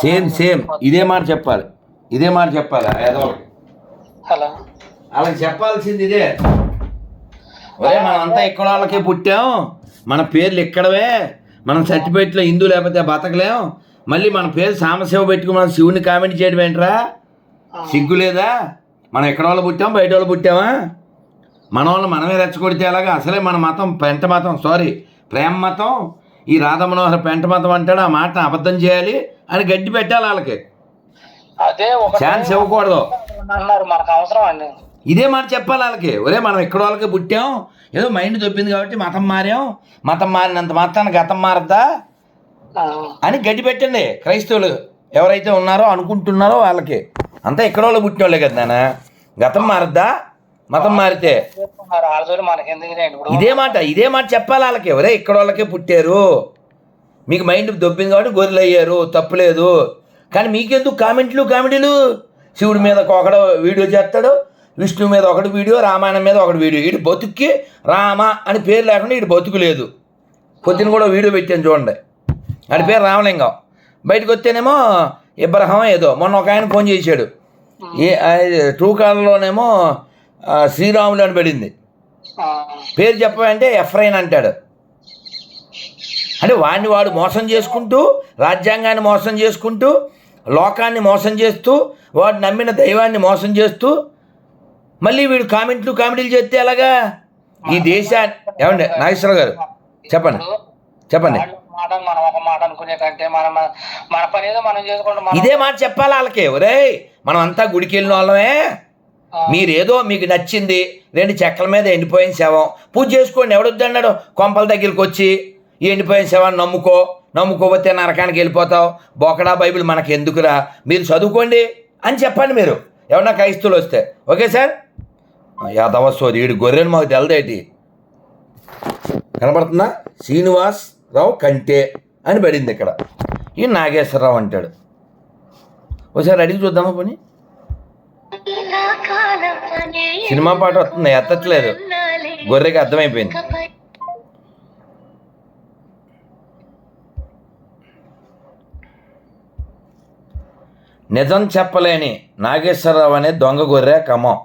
Same same. ఇదే మాట చెప్పాలి. ఇదే మాట చెప్పాలి. ఏదో. హలో. వాళ్ళకి చెప్పాల్సింది ఇదే. ఒరే మనం అంతా ఇక్కడ వాళ్ళకే పుట్టాం. మన పేర్లు ఇక్కడవే మనం సర్టిఫికేట్లో హిందూ లేకపోతే బతకలేం. మళ్ళీ మన పేరు సామశివ పెట్టుకుని మనం శివుని కామెంట్ చేయడం ఏంట్రా? సిగ్గు లేదా? మనం ఎక్కడ వాళ్ళు పుట్టాం? బయట వాళ్ళు పుట్టామా? మన వాళ్ళు మనమే రెచ్చగొడితే ఎలాగా? అసలే మన మతం పెంట మతం సారీ ప్రేమ మతం ఈ రాధ మనోహర్ పెంట మతం అంటాడు ఆ మాట అబద్ధం చేయాలి అని గడ్డి పెట్టాలి వాళ్ళకి. అదే ఛాన్స్ ఇవ్వకూడదు. అన్నారు మనకు అవసరం అండి. ఇదే మాట చెప్పాలి వాళ్ళకి. ఒరే మనం ఎక్కడ వాళ్ళకి పుట్టాం ఏదో మైండ్ దొబ్బింది కాబట్టి మతం మారాం మతం మారినంత మాత్రాన గతం మారద్దా? అని గడ్డి పెట్టండి. క్రైస్తవులు ఎవరైతే ఉన్నారో అనుకుంటున్నారో వాళ్ళకి. అంతా ఎక్కడ వాళ్ళు పుట్టిన వాళ్ళే కదా నాన్న. గతం మారద్దా? మతం మారితే. ఇదే మాట ఇదే మాట చెప్పాలి వాళ్ళకి. ఒరే ఇక్కడ వాళ్ళకే పుట్టారు. మీకు మైండ్ దొబ్బింది కాబట్టి గొర్రెలు అయ్యారు. తప్పులేదు కానీ మీకెందుకు కామెంట్లు కామెడీలు? శివుడి మీద ఒకడు వీడియో చేస్తాడు విష్ణు మీద ఒకటి వీడియో రామాయణం మీద ఒకటి వీడియో. వీడి బతుక్కి రామ అని పేరు లేకుండా వీడి బతుకు లేదు పొద్దున కూడా వీడియో పెట్టాను చూడండి. వాడి పేరు రామలింగం. బయటకు వస్తేనేమో ఇబ్రహం ఏదో. మొన్న ఒక ఆయన ఫోన్ చేశాడు. ఏ ట్రూ కాలంలోనేమో ఆ, శ్రీరాములు అని పడింది. పేరు చెప్పమంటే ఎఫ్రైన్ అంటాడు. అంటే వాడిని వాడు మోసం చేసుకుంటూ రాజ్యాంగాన్ని మోసం చేసుకుంటూ లోకాన్ని మోసం చేస్తూ వాడు నమ్మిన దైవాన్ని మోసం చేస్తూ మళ్ళీ వీడు కామెంట్లు కామెడీలు చేస్తే ఎలాగా? ఈ దేశాన్ని ఏమండి నాగేశ్వరరావు గారు చెప్పండి చెప్పండి. వాళ్ళు ఒక మాట మనం ఒక మాట అనుకునే కంటే మన మన- మన పని ఏదో మనం చేసుకోండి మనం ఇదే మాట చెప్పాలి వాళ్ళకి? ఒరేయ్ మనం అంతా గుడికి వెళ్ళిన వాళ్ళమే. మీరేదో మీకు నచ్చింది రెండు చెక్కల మీద ఎండిపోయిన శవం. పూజ చేసుకోండి ఎవడొద్దన్నాడు? కొంపల దగ్గరికి వచ్చి ఎండిపోయిన శవాన్ని నమ్ముకో నమ్ముకోపోతే నరకానికి వెళ్ళిపోతావు. బోకడా బైబిల్ మనకి ఎందుకురా మీరు చదువుకోండి అని చెప్పండి మీరు. ఎవరన్నా క్రైస్తువులు వస్తే. Okay sir? యాదవ సోది వీడు గొర్రెలు మాకు తెలదేటి? కనబడుతుందా? శ్రీనివాస్ రావు కంటే అని పడింది ఇక్కడ. ఈ నాగేశ్వరరావు అంటాడు. ఒకసారి అడిగి చూద్దామా పోనీ? సినిమా పాట వస్తుంది ఎత్తట్లేదు. గొర్రెకి అర్థమైపోయింది. నిజం చెప్పలేని నాగేశ్వరరావు అనే దొంగ గొర్రె కమం